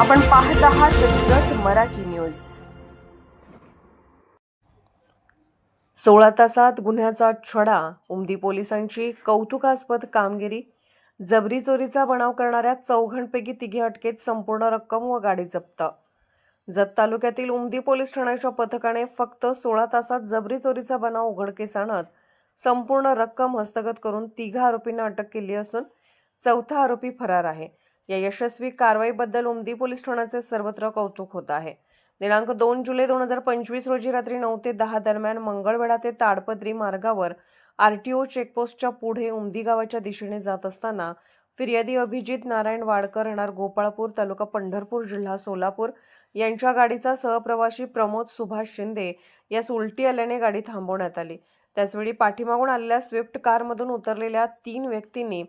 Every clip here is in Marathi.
आपण पाहत आहात जत मराठी न्यूज. सोळा तासात गुन्ह्याचा छडा उमदी पोलिसांची कौतुकास्पद कामगिरी जबरी चोरीचा बनाव करणाऱ्या चौघांपैकी तिघे अटकेत संपूर्ण रक्कम व गाडी जप्त. जत तालुक्यातील उमदी पोलीस ठाण्याच्या पथकाने फक्त सोळा तासात जबरी चोरीचा बनाव उघडकीस आणत संपूर्ण रक्कम हस्तगत करून तिघा आरोपींना अटक केली असून चौथा आरोपी फरार आहे. या यशस्वी कारवाईबद्दल उमदी पोलीस ठाण्याचे सर्वत्र कौतुक होत आहे. दिनांक दोन जुलै दोन हजार पंचवीस रोजी रात्री नऊ ते दहा दरम्यान मंगळवेढा ते ताडपत्री मार्गावर आरटीओ चेकपोस्टच्या पुढे उमदी गावाच्या दिशेने जात असताना फिर्यादी अभिजित नारायण वाडकर येणार गोपाळपूर तालुका पंढरपूर जिल्हा सोलापूर यांच्या गाडीचा सहप्रवासी प्रमोद सुभाष शिंदे यास उलटी आल्याने गाडी थांबवण्यात आली. त्याचवेळी पाठीमागून आलेल्या स्विफ्ट कारमधून उतरलेल्या तीन व्यक्तींनी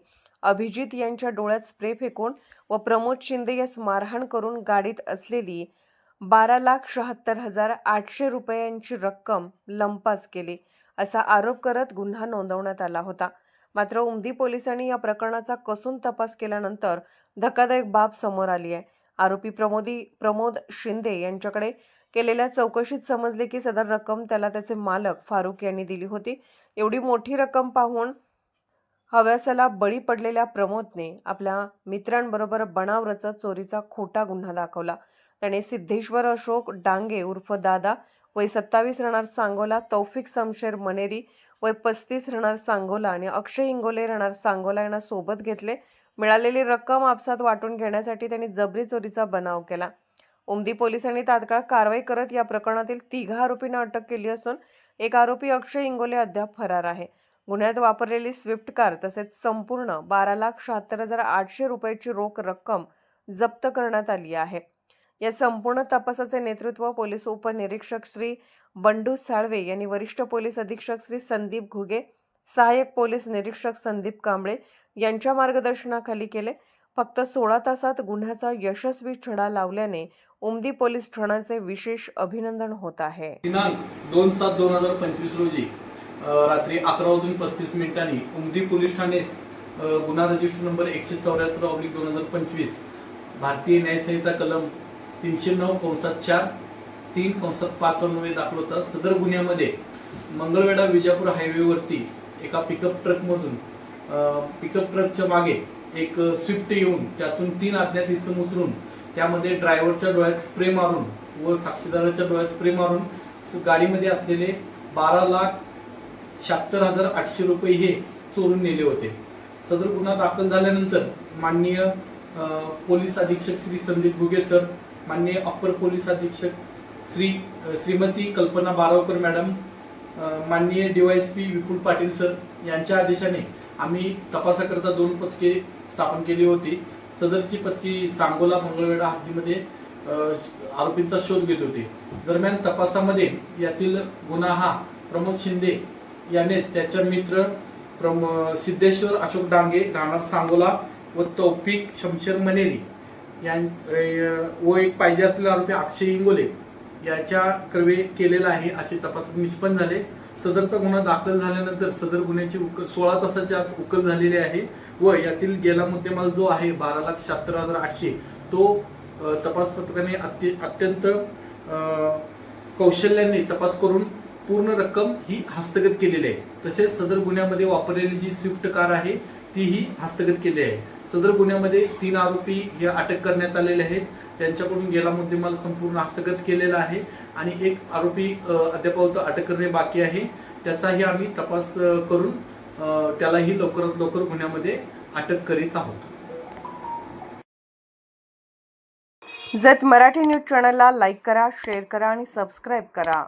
अभिजित यांच्या डोळ्यात स्प्रे फेकून व प्रमोद शिंदे यास मारहाण करून गाडीत असलेली बारा लाख शहात्तर हजार आठशे रुपयांची रक्कम लंपास केली असा आरोप करत गुन्हा नोंदवण्यात आला होता. मात्र उमदी पोलिसांनी या प्रकरणाचा कसून तपास केल्यानंतर धक्कादायक बाब समोर आली आहे. आरोपी प्रमोदी प्रमोद शिंदे यांच्याकडे केलेल्या चौकशीत समजले की सदर रक्कम त्याला त्याचे मालक फारुक यांनी दिली होती. एवढी मोठी रक्कम पाहून हव्यासाला बळी पडलेल्या प्रमोदने आपल्या मित्रांबरोबर बनाव रचत चोरीचा खोटा गुन्हा दाखवला. त्याने सिद्धेश्वर अशोक डांगे उर्फ दादा वय सत्तावीस राहणार सांगोला तौफिक समशेर मनेरी वय पस्तीस राहणार सांगोला आणि अक्षय इंगोले राहणार सांगोला यांना सोबत घेतले. मिळालेली रक्कम आपसात वाटून घेण्यासाठी त्यांनी जबरी चोरीचा बनाव केला. उमदी पोलिसांनी तात्काळ कारवाई करत या प्रकरणातील तिघा आरोपींना अटक केली असून एक आरोपी अक्षय इंगोले अद्याप फरार आहे. गुन्ह्यात वापरलेली स्विफ्ट कार तसेच संपूर्ण बारा लाख शहात्तर हजार आठशे रुपयाची रोख रक्कम जप्त करण्यात आली आहे. या संपूर्ण तपासाचे नेतृत्व पोलीस उपनिरीक्षक श्री बंडू साळवे यांनी वरिष्ठ पोलीस अधीक्षक श्री संदीप घुगे सहाय्यक पोलीस निरीक्षक संदीप कांबळे यांच्या मार्गदर्शनाखाली केले. फक्त सोळा तासात गुन्ह्याचा यशस्वी छडा लावल्याने उमदी पोलीस ठाण्याचे विशेष अभिनंदन होत आहे. दिनांक दोन सात दोन हजार पंचवीस रोजी रात्री अकरा वाजून पस्तीस मिनिटांनी उमदी पोलीस ठाणेस गुन्हा रजिस्टर नंबर एकशे चौऱ्याहत्तर ऑब्लिक दोन हजार पंचवीस भारतीय न्यायसंहिता कलम तीनशे नऊ कंसात चार तीन कंसात पाच अन्वये दाखल होता. सदर गुन्ह्यामध्ये मंगळवेढा विजापूर हायवेवरती एका पिकअप ट्रकमधून पिकअप ट्रकच्या मागे एक स्विफ्ट येऊन त्यातून तीन अज्ञात इसम उतरून त्यामध्ये ड्रायव्हरच्या डोळ्यात स्प्रे मारून व साक्षीदाराच्या डोळ्यात स्प्रे मारून गाडीमध्ये असलेले बारा लाख शहात्तर हजार आठशे रुपये हे चोरून नेले होते. सदर गुन्हा दाखल झाल्यानंतर माननीय पोलीस अधीक्षक श्री संदीप भुगे सर माननीय अप्पर पोलीस अधीक्षक श्री श्रीमती कल्पना बारावकर मॅडम अ, माननीय डीवायएसपी विपुल पाटील सर यांच्या आदेशाने आम्ही तपासाकरता दोन पथके स्थापन केली होती. सदरची पथकी सांगोला मंगळवेढा हद्दीमध्ये आरोपींचा शोध घेत होते. दरम्यान तपासामध्ये यातील गुन्हा हा प्रमोद शिंदे यानेच त्याच्या मित्र प्रम सिद्धेश्वर अशोक डांगे राहणार सांगोला व तौफिक शमशेर मनेरी यां व एक पाहिजे असलेला आरोपी अक्षय इंगोले याच्या क्रवे केलेला आहे असे तपासात निष्पन्न झाले. सदरचा गुन्हा दाखल झाल्यानंतर सदर गुन्ह्याची उकल सोळा तासाच्या आत उकल झालेली आहे व यातील गेला मुद्देमाल जो आहे बारा लाख शहात्तर हजार आठशे तो तपास पथकाने अत्य अत्यंत कौशल्याने तपास करून पूर्ण रक्कम ही हस्तगत केलेली आहे. तसेच सदर गुन्ह्यामध्ये वापरलेली जी स्विफ्ट कार आहे तीही हस्तगत केली आहे. सदर गुन्ह्यामध्ये तीन आरोपी हे अटक करण्यात आलेले आहेत. त्यांच्याकडून गेला मुद्देमाल संपूर्ण हस्तगत केलेला आहे आणि एक आरोपी अद्यापावत अटक करणे बाकी आहे. त्याचाही आम्ही तपास करून त्यालाही लवकरात लवकर गुन्ह्यामध्ये अटक करीत आहोत. जत मराठी न्यूज चॅनलला लाईक करा शेअर करा आणि सबस्क्राईब करा.